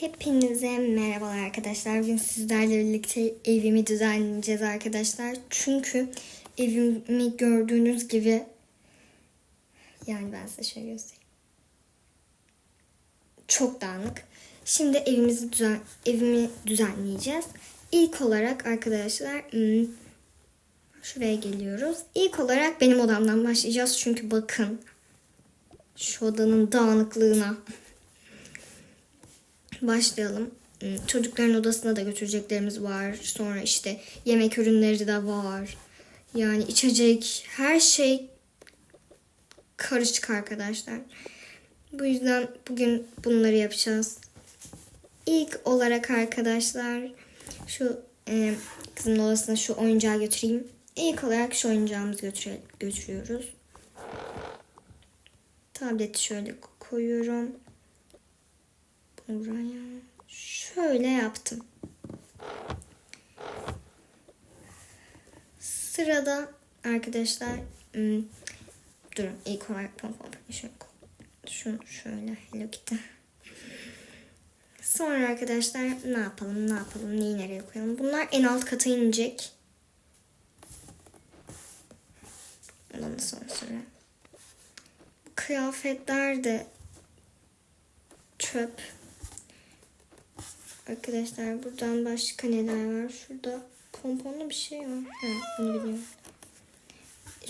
Hepinize merhabalar arkadaşlar. Bugün sizlerle birlikte evimi düzenleyeceğiz arkadaşlar. Çünkü evimi gördüğünüz gibi yani ben size şöyle göstereyim. Çok dağınık. Şimdi evimizi düzen evimi düzenleyeceğiz. İlk olarak arkadaşlar hmm, şuraya geliyoruz. İlk olarak benim odamdan başlayacağız. Çünkü bakın şu odanın dağınıklığına. Başlayalım. Hmm, Çocukların odasına da götüreceklerimiz var. Sonra işte yemek ürünleri de var. Yani içecek her şey karışık arkadaşlar. Bu yüzden bugün bunları yapacağız. İlk olarak arkadaşlar şu e, kızımın odasına şu oyuncağı götüreyim. İlk olarak şu oyuncağımızı götüre, götürüyoruz. Tableti şöyle koyuyorum. Buraya şöyle yaptım. Sırada arkadaşlar hmm, durun ilk olarak pom pom şunu, şunu şöyle Hello Kitty. Sonra arkadaşlar ne yapalım ne yapalım neyi nereye koyalım. Bunlar en alt kata inecek. Ondan sonra sonra. Kıyafetler de çöp. Arkadaşlar buradan başka neler var? Şurada pomponlu bir şey var. Ha, bunu biliyorum.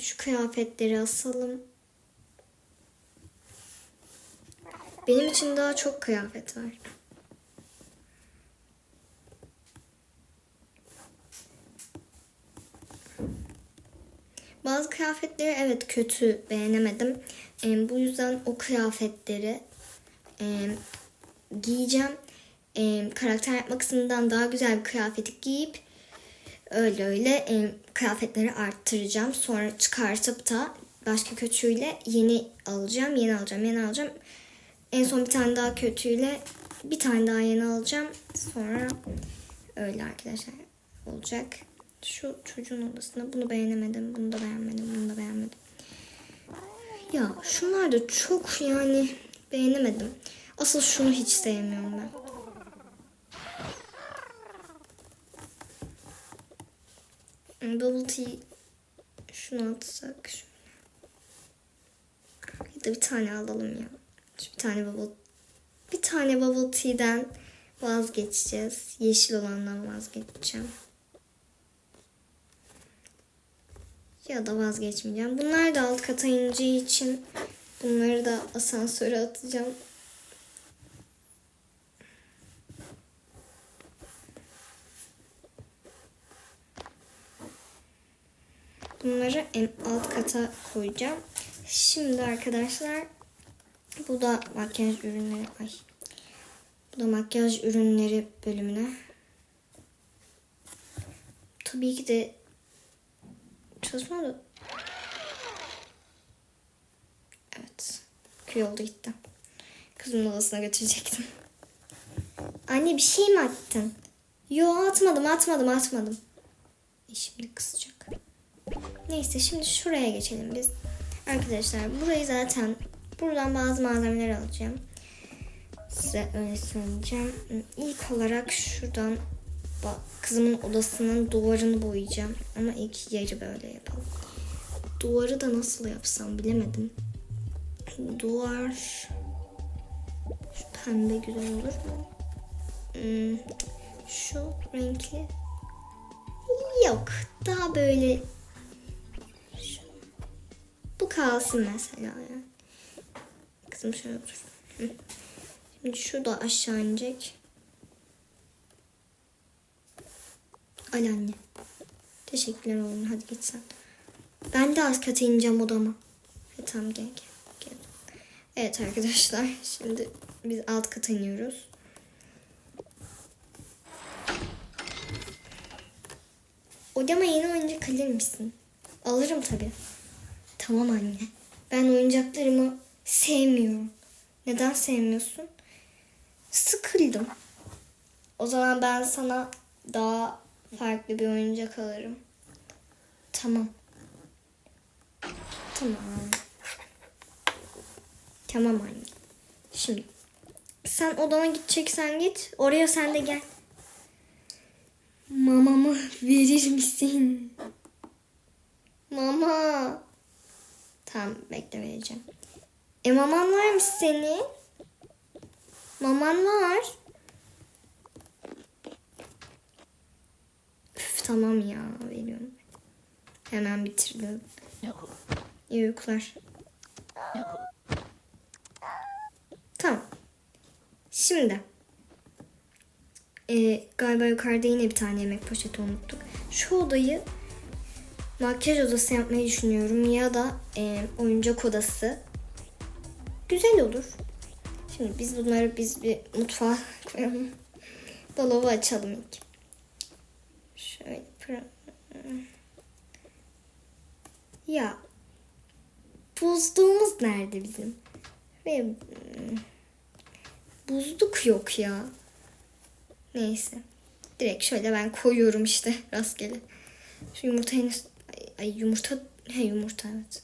Şu kıyafetleri asalım. Benim için daha çok kıyafet var. Bazı kıyafetleri evet kötü beğenemedim. Ee, bu yüzden o kıyafetleri e, giyeceğim. Ee, karakter yapma kısmından daha güzel bir kıyafeti giyip öyle öyle e, kıyafetleri arttıracağım. Sonra çıkartıp da başka kötüyle yeni alacağım, yeni alacağım, yeni alacağım. En son bir tane daha kötüyle bir tane daha yeni alacağım. Sonra öyle arkadaşlar olacak. Şu çocuğun odasında bunu beğenemedim, bunu da beğenmedim, bunu da beğenmedim. Ya şunlar da çok yani beğenemedim. Asıl şunu hiç sevmiyorum ben. Bubble tea şunu atsak. Ya da bir tane alalım ya. Şu bir tane bubble bir tane bubble tea'den vazgeçeceğiz. Yeşil olandan vazgeçeceğim. Ya da vazgeçmeyeceğim. Bunlar da alt kata ineceği için bunları da asansöre atacağım. Bunları en alt kata koyacağım. Şimdi arkadaşlar bu da makyaj ürünleri. Ay. Bu da makyaj ürünleri bölümüne. Tabii ki de çalışmadı. Evet. Köy oldu gitti. Kızımın odasına götürecektim. Anne bir şey mi attın? Yo atmadım atmadım atmadım. E şimdi. Neyse şimdi şuraya geçelim biz. Arkadaşlar burayı zaten buradan bazı malzemeler alacağım. Size öyle söyleyeceğim. İlk olarak şuradan bak, kızımın odasının duvarını boyayacağım. Ama ilk yeri böyle yapalım. Duvarı da nasıl yapsam bilemedim. Duvar şu pembe güzel olur mu? Hmm, şu renkli yok. Daha böyle. Bu kalsın mesela ya. Kızım şöyle. Hı. Şimdi şu da aşağı inecek. Al anne. Teşekkürler oğlum. Hadi git sen. Ben de az kata ineceğim odama. E, tamam gel gel. gel. Evet arkadaşlar. Şimdi biz alt kata iniyoruz. Odama yeni oyuncak alır mısın? Alırım tabii. Tamam anne. Ben oyuncaklarımı sevmiyorum. Neden sevmiyorsun? Sıkıldım. O zaman ben sana daha farklı bir oyuncak alırım. Tamam. Tamam. Tamam anne. Şimdi Sen odama gideceksen git. Oraya sen de gel. Mamamı verir misin? Mama. Tamam bekle vereceğim. E maman var mı senin? Maman var. Üf, tamam ya veriyorum. Hemen bitirdim. İyi uykular. Tamam. Şimdi. e, galiba yukarıda yine bir tane yemek poşeti unuttuk. Şu odayı makyaj odası yapmayı düşünüyorum ya da e, oyuncak odası. Güzel olur. Şimdi biz bunları biz bir mutfağa koyalım. Dolabı açalım ilk. Şöyle Ya buzluğumuz nerede bizim? Ve hmm, buzluk yok ya. Neyse. Direkt şöyle ben koyuyorum işte rastgele. Şu yumurta henüz... Ay, yumurta... He yumurta evet.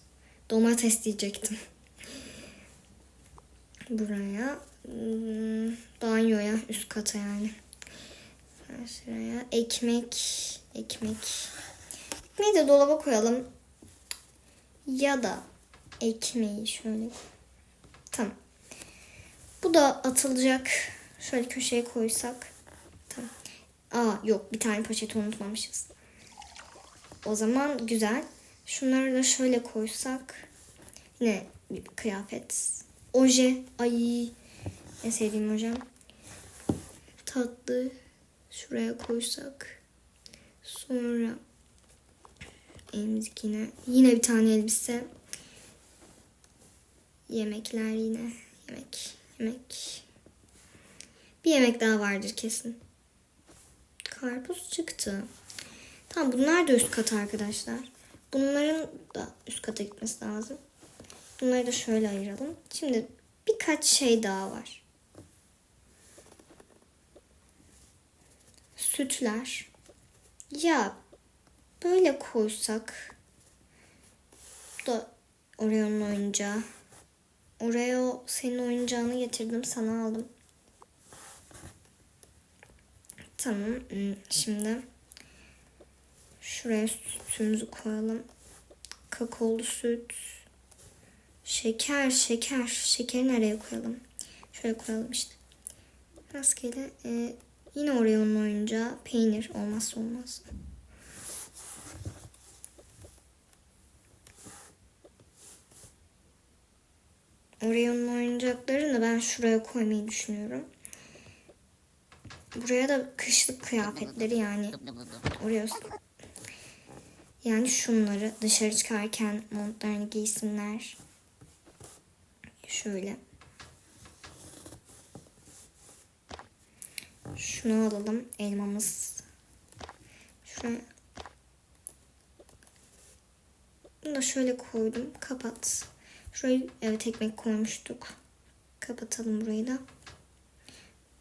Domates diyecektim. Buraya. hmm, Banyoya üst kata yani. Şuraya ekmek. Ekmek. Ekmeği de dolaba koyalım. Ya da ekmeği şöyle. Tamam. Bu da atılacak. Şöyle köşeye koysak. Tamam. Aa yok bir tane poşeti unutmamışız. O zaman güzel. Şunları da şöyle koysak. Yine bir kıyafet. Oje. Ay. En sevdiğim ojem. Tatlı. Şuraya koysak. Sonra emzik yine. Yine bir tane elbise. Yemekler yine. Yemek. Yemek. Bir yemek daha vardır kesin. Karpuz çıktı. Tamam bunlar da üst kat arkadaşlar. Bunların da üst kata gitmesi lazım. Bunları da şöyle ayıralım. Şimdi birkaç şey daha var. Sütler. Ya böyle koysak da Oreo'nun oyuncağı. Oreo senin oyuncağını getirdim sana aldım. Tamam hmm, şimdi şuraya sütümüzü koyalım. Kakaolu süt. Şeker, şeker. Şekeri nereye koyalım? Şöyle koyalım işte. Rastgele. Ee, yine Oreo'nun oyuncağı. Peynir olmazsa olmaz. Oreo'nun oyuncaklarını ben şuraya koymayı düşünüyorum. Buraya da kışlık kıyafetleri yani Oreo yani şunları dışarı çıkarken montlarını giysinler. Şöyle. Şunu alalım. Elmamız. Şuraya. Bunu da şöyle koydum. Kapat. Şurayı evet ekmek koymuştuk. Kapatalım burayı da.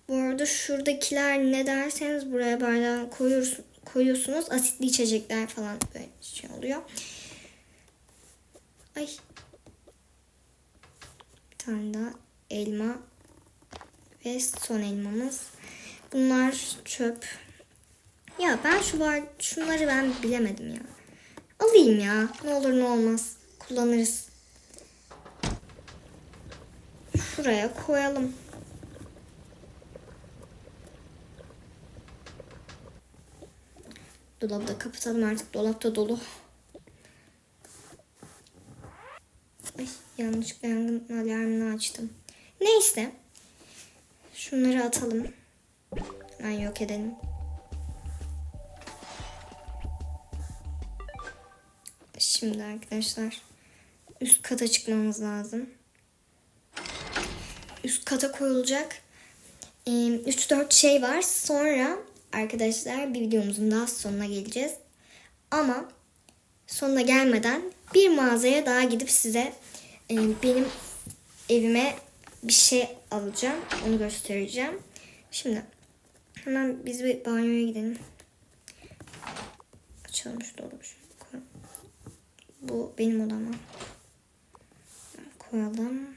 Bu arada şuradakiler ne derseniz buraya bardağı koyuyorsunuz, koyuyorsunuz. Asitli içecekler falan böyle şey oluyor. Ay. Bir tane daha elma. Ve son elmamız. Bunlar çöp. Ya ben şu var şunları ben bilemedim ya. Alayım ya. Ne olur ne olmaz. Kullanırız. Şuraya koyalım. Dolabı da kapatalım artık. Dolapta dolu. Ay, yanlışlıkla yangın alarmını açtım. Neyse. Şunları atalım. Hemen yok edelim. Şimdi arkadaşlar üst kata çıkmamız lazım. Üst kata koyulacak 3-4 şey var. Sonra arkadaşlar bir videomuzun daha sonuna geleceğiz. Ama sonuna gelmeden bir mağazaya daha gidip size e, benim evime bir şey alacağım. Onu göstereceğim. Şimdi hemen biz bir banyoya gidelim. Açalım şu dolabı. Bu benim odama. Koyalım.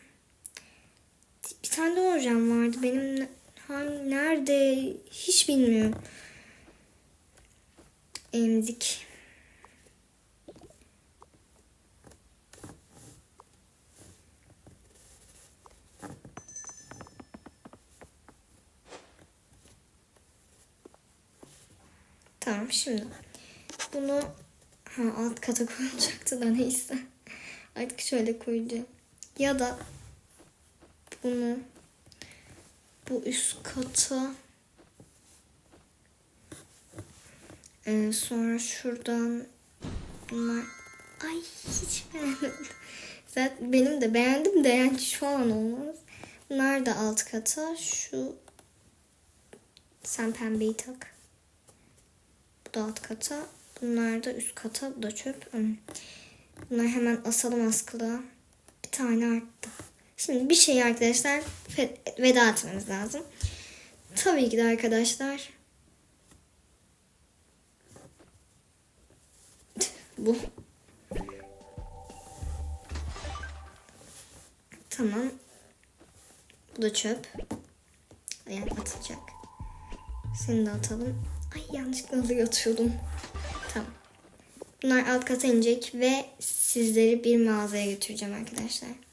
Bir tane de hocam vardı. Benim hangi, nerede hiç bilmiyorum. Emzik. Tamam şimdi bunu ha, alt kata koyacaktı da neyse. Artık şöyle koyacağım. Ya da bunu bu üst kata Ee, sonra şuradan bunlar ay hiç beğenmedim. Zaten benim de beğendim de yani şu an olmaz. Bunlar da alt kata. Şu sen pembeyi tak. Bu da alt kata. Bunlar da üst kata. Bu da çöp. Hmm. Bunları hemen asalım askılığa. Bir tane arttı. Şimdi bir şey arkadaşlar veda etmemiz lazım. Tabii ki de arkadaşlar bu. Tamam. Bu da çöp. Yani atılacak. Seni de atalım. Ay yanlışlıkla oraya atıyordum. Tamam. Bunlar alt kata inecek ve sizleri bir mağazaya götüreceğim arkadaşlar.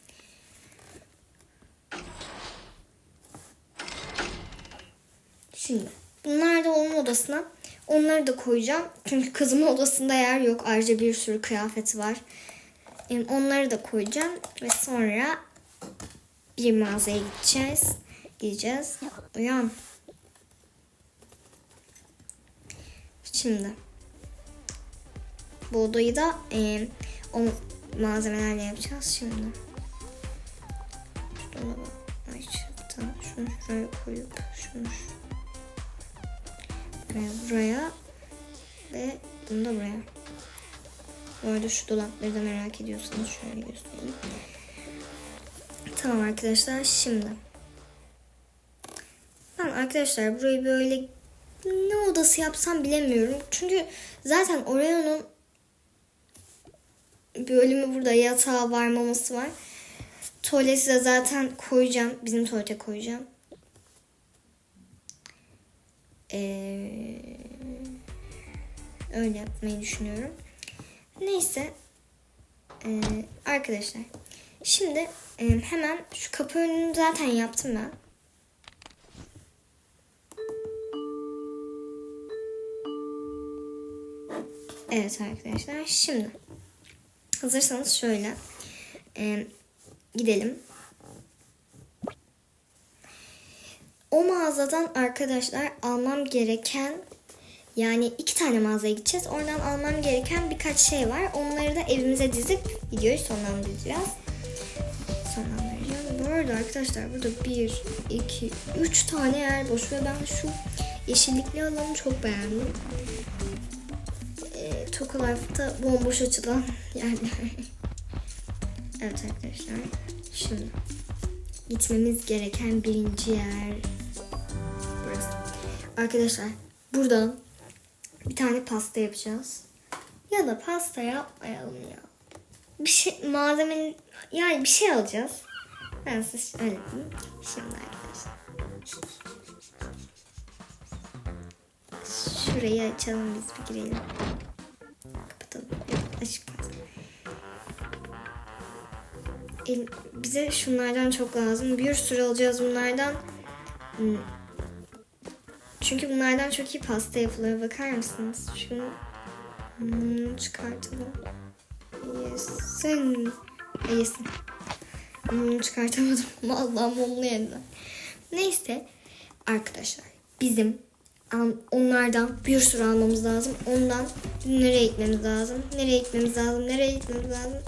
Şimdi bunlar da onun odasına. Onları da koyacağım. Çünkü kızımın odasında yer yok. Ayrıca bir sürü kıyafeti var. Yani onları da koyacağım. Ve sonra bir mağazaya gideceğiz. Gideceğiz. Uyan. Şimdi bu odayı da e, o malzemelerle yapacağız şimdi. Açıp da şunu şuraya koyup şunu buraya, buraya ve bunu da buraya. Bu arada şu dolapları da merak ediyorsanız şöyle göstereyim. Tamam arkadaşlar şimdi. Ben arkadaşlar burayı böyle ne odası yapsam bilemiyorum. Çünkü zaten Oreo'nun bölümü burada yatağı var maması var. Tuvaleti de zaten koyacağım. Bizim tuvalete koyacağım. Ee, öyle yapmayı düşünüyorum. Neyse. Ee, arkadaşlar. Şimdi e, hemen şu kapı önünü zaten yaptım ben. Evet arkadaşlar. Şimdi hazırsanız şöyle e, gidelim. O mağazadan arkadaşlar almam gereken yani iki tane mağazaya gideceğiz. Oradan almam gereken birkaç şey var. Onları da evimize dizip videoyu sonlandıracağız. Sonlandıracağım. Bu arada arkadaşlar burada bir, iki, üç tane yer boş ve ben şu yeşillikli alanı çok beğendim. E, Toka Life'da bomboş açılan yerler. evet arkadaşlar. Şimdi gitmemiz gereken birinci yer. Arkadaşlar buradan bir tane pasta yapacağız. Ya da pasta yapmayalım ya. Bir şey malzeme yani bir şey alacağız. Ben size öyle yapayım. Şimdi arkadaşlar. Şurayı açalım biz bir girelim. Kapatalım. Açık bize şunlardan çok lazım. Bir sürü alacağız bunlardan. Çünkü bunlardan çok iyi pasta yapılıyor. Bakar mısınız? Şunu hmm, çıkartalım. Yesin. Yesin. Hmm, çıkartamadım. Vallahi mumlu yediler. Neyse. Arkadaşlar bizim onlardan bir sürü almamız lazım. Ondan nereye gitmemiz lazım? Nereye gitmemiz lazım? Nereye gitmemiz lazım?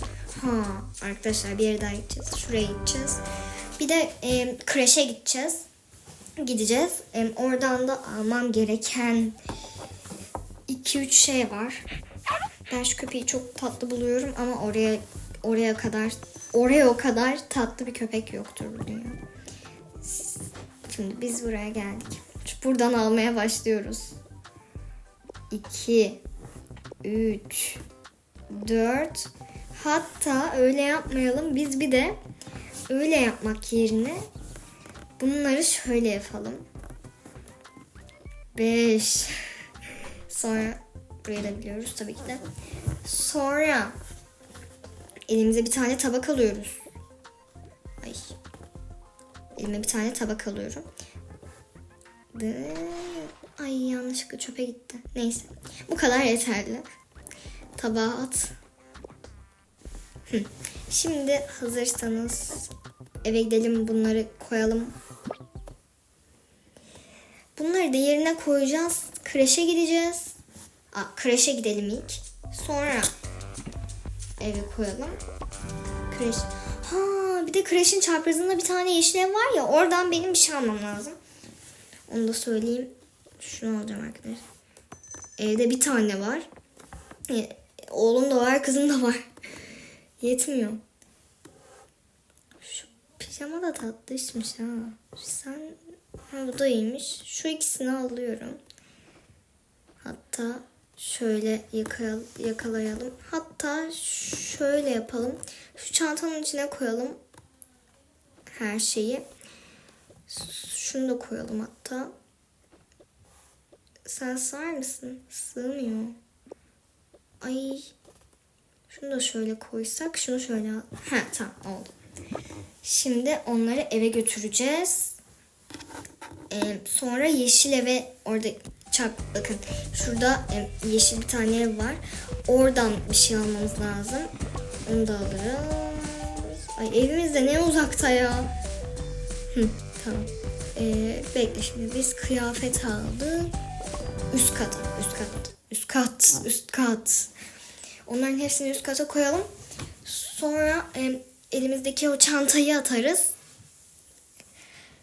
Ha arkadaşlar bir yere daha gideceğiz. Şuraya gideceğiz. Bir de e, kreşe gideceğiz. Gideceğiz. E, oradan da almam gereken 2-3 şey var. Ben şu köpeği çok tatlı buluyorum ama oraya oraya kadar oraya o kadar tatlı bir köpek yoktur dünyada. Şimdi biz buraya geldik. Buradan almaya başlıyoruz. 2 3 4 Hatta öyle yapmayalım. Biz bir de öyle yapmak yerine Bunları şöyle yapalım. 5 Sonra buraya da biliyoruz tabii ki de. Sonra elimize bir tane tabak alıyoruz. Ay. Elime bir tane tabak alıyorum. Ve... Ay yanlışlıkla çöpe gitti. Neyse. Bu kadar yeterli. Tabağa at. Şimdi hazırsanız eve gidelim bunları koyalım. Bunları da yerine koyacağız. Kreşe gideceğiz. Aa, kreşe gidelim ilk. Sonra eve koyalım. Kreş. Ha bir de kreşin çaprazında bir tane yeşil ev var ya oradan benim bir şey almam lazım. Onu da söyleyeyim. Şunu alacağım arkadaşlar. Evde bir tane var. E, Oğlum da var, kızım da var. Yetmiyor. Pijama da tatlışmış ha. Sen ha, bu da iyiymiş. Şu ikisini alıyorum. Hatta şöyle yakal- yakalayalım. Hatta şöyle yapalım. Şu çantanın içine koyalım her şeyi. Şunu da koyalım hatta. Sen sığar mısın? Sığmıyor. Ay. Şunu da şöyle koysak. Şunu şöyle al. Ha tamam oldu. Şimdi onları eve götüreceğiz. Ee, sonra yeşil eve orada çap bakın şurada e, yeşil bir tane ev var. Oradan bir şey almamız lazım. Onu da alırız. Ay evimiz ne uzakta ya. Hı, tamam. Ee, bekle şimdi biz kıyafet aldık. Üst kata, üst kat, üst kat, üst kat. Onların hepsini üst kata koyalım. Sonra e, elimizdeki o çantayı atarız.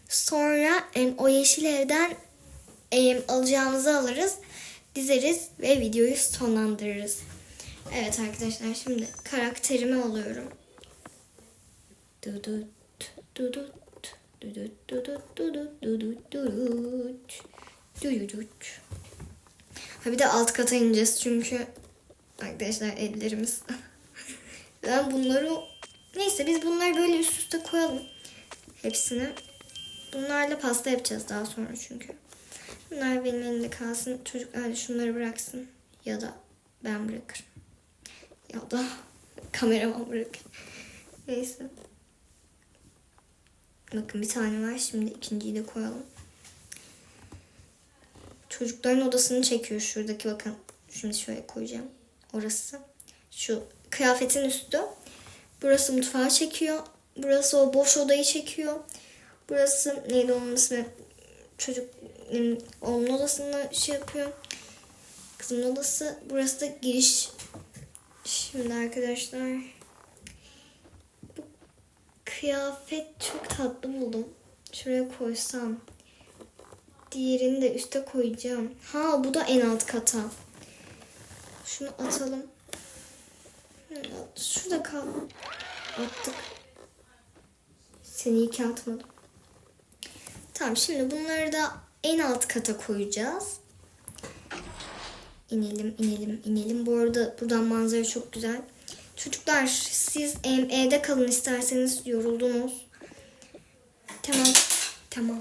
Sonra o yeşil evden alacağımızı alırız, dizeriz ve videoyu sonlandırırız. Evet arkadaşlar şimdi karakterimi alıyorum. Dudut, dudut, dudut, dudut, dudut, dudut, dudut, dudut. Ha bir de alt kata ineceğiz çünkü arkadaşlar ellerimiz. ben bunları neyse biz bunları böyle üst üste koyalım. Hepsini. Bunlarla pasta yapacağız daha sonra çünkü. Bunlar benim elimde kalsın. Çocuklar da şunları bıraksın. Ya da ben bırakırım. Ya da kameraman bırakır. Neyse. Bakın bir tane var. Şimdi ikinciyi de koyalım. Çocukların odasını çekiyor şuradaki bakın. Şimdi şöyle koyacağım. Orası. Şu kıyafetin üstü. Burası mutfağı çekiyor. Burası o boş odayı çekiyor. Burası neydi onun ismi? Çocuk onun odasında şey yapıyor. Kızımın odası. Burası da giriş. Şimdi arkadaşlar. Bu kıyafet çok tatlı buldum. Şuraya koysam. Diğerini de üste koyacağım. Ha bu da en alt kata. Şunu atalım. Şurada kal. Attık. Seni iyi ki atmadım. Tamam şimdi bunları da en alt kata koyacağız. İnelim, inelim, inelim. Bu arada buradan manzara çok güzel. Çocuklar siz evde kalın isterseniz yoruldunuz. Tamam, tamam.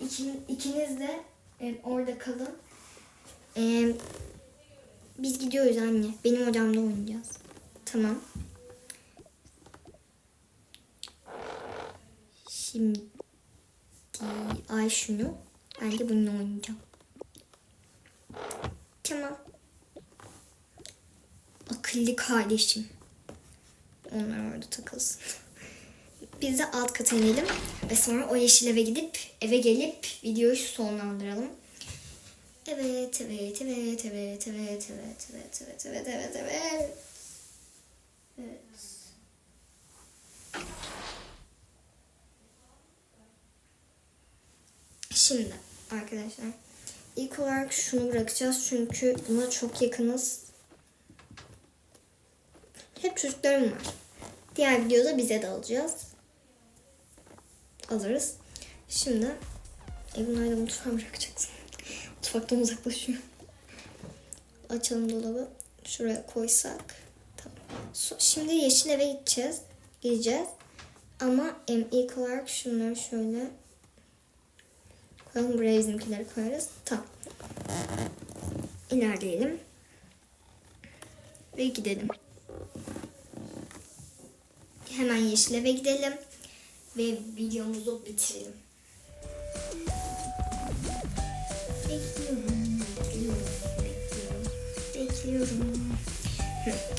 İkin, ikiniz de orada kalın. Em, biz gidiyoruz anne. Benim odamda oynayacağız. Tamam. Şimdi ay şunu. Ben de bununla oynayacağım. Tamam. Akıllı kardeşim. Onlar orada takılsın. Biz de alt kata inelim ve sonra o yeşil eve gidip eve gelip videoyu sonlandıralım. Evet, evet, evet, evet, evet, evet, evet, evet, evet, evet, evet. Evet. Şimdi arkadaşlar ilk olarak şunu bırakacağız çünkü buna çok yakınız. Hep çocuklarım var. Diğer videoda bize de alacağız. Alırız. Şimdi e bunları da mutfağa bırakacaksın. Mutfaktan uzaklaşıyor. Açalım dolabı. Şuraya koysak. Tamam. Şimdi yeşil eve gideceğiz. Gideceğiz. Ama ilk olarak şunları şöyle koyalım. Buraya bizimkileri koyarız. Tamam. İlerleyelim. Ve gidelim. Hemen yeşil eve gidelim. Ve videomuzu bitirelim. Bekliyorum, bekliyorum, bekliyorum,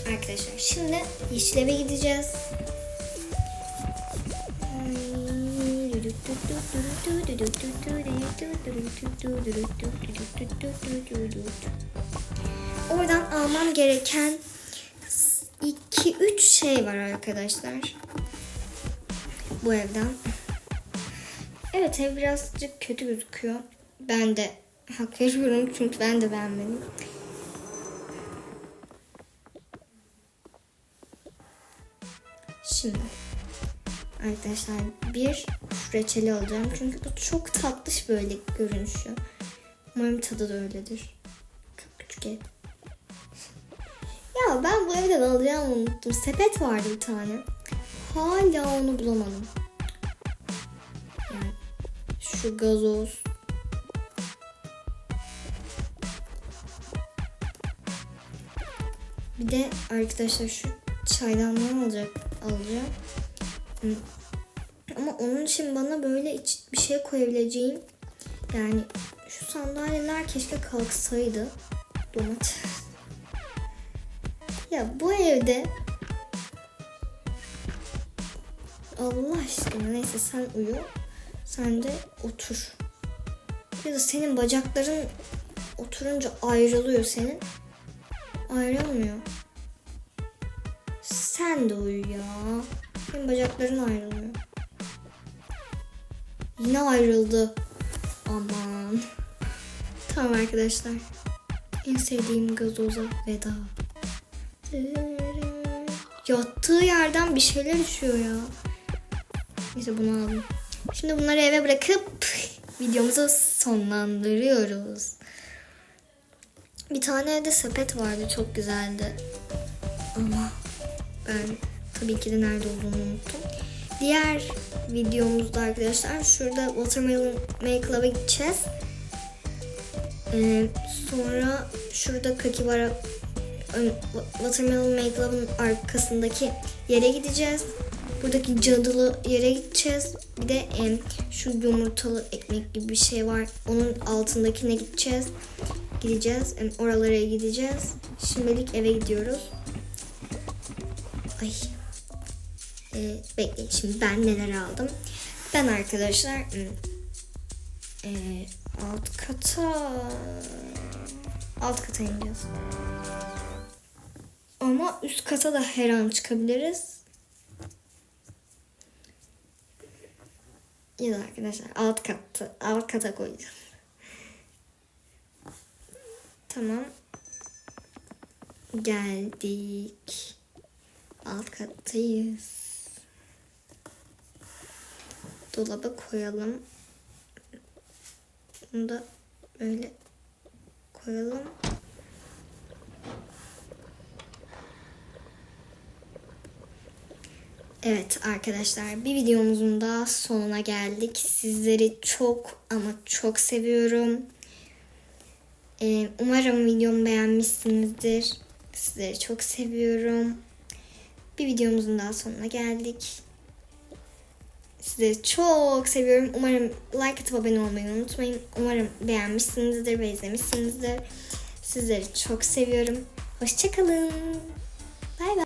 arkadaşlar şimdi yeşil eve gideceğiz. Oradan almam gereken 2-3 şey var arkadaşlar. Bu evden. Evet ev birazcık kötü gözüküyor. Ben de hak veriyorum çünkü ben de beğenmedim. Şimdi arkadaşlar bir reçeli alacağım. Çünkü bu çok tatlış böyle görünüşü. Umarım tadı da öyledir. Çok küçük ev. Ya ben bu evden alacağımı unuttum. Sepet vardı bir tane. Hala onu bulamadım. Yani şu gazoz. Bir de arkadaşlar şu çaydanlığı alacak alacağım. Ama onun için bana böyle bir şey koyabileceğim yani şu sandalyeler keşke kalksaydı. Domates. Ya bu evde Allah aşkına neyse sen uyu. Sen de otur. Ya da senin bacakların oturunca ayrılıyor senin. Ayrılmıyor. Sen de uyu ya. Senin bacakların ayrılmıyor. Yine ayrıldı. Aman. Tamam arkadaşlar. En sevdiğim gazoza veda. Yattığı yerden bir şeyler düşüyor ya. Neyse bunu alayım. Şimdi bunları eve bırakıp videomuzu sonlandırıyoruz. Bir tane evde sepet vardı çok güzeldi. Ama ben tabii ki de nerede olduğunu unuttum. Diğer videomuzda arkadaşlar şurada Watermelon Make Love'a gideceğiz. Ee, sonra şurada Kakibara Watermelon Make Love'ın arkasındaki yere gideceğiz. Buradaki cadılı yere gideceğiz. Bir de em, şu yumurtalı ekmek gibi bir şey var. Onun altındakine gideceğiz. Gideceğiz. Em, oralara gideceğiz. Şimdilik eve gidiyoruz. Ay. Ee, bekleyin şimdi ben neler aldım. Ben arkadaşlar em, e, alt kata alt kata ineceğiz. Ama üst kata da her an çıkabiliriz. Ya da arkadaşlar alt katta alt kata koyacağım. Tamam. Geldik. Alt kattayız. Dolaba koyalım. Bunu da böyle koyalım. Evet arkadaşlar bir videomuzun daha sonuna geldik. Sizleri çok ama çok seviyorum. Ee, umarım videomu beğenmişsinizdir. Sizleri çok seviyorum. Bir videomuzun daha sonuna geldik. Sizleri çok seviyorum. Umarım like atıp abone olmayı unutmayın. Umarım beğenmişsinizdir ve izlemişsinizdir. Sizleri çok seviyorum. Hoşçakalın. Bay bay.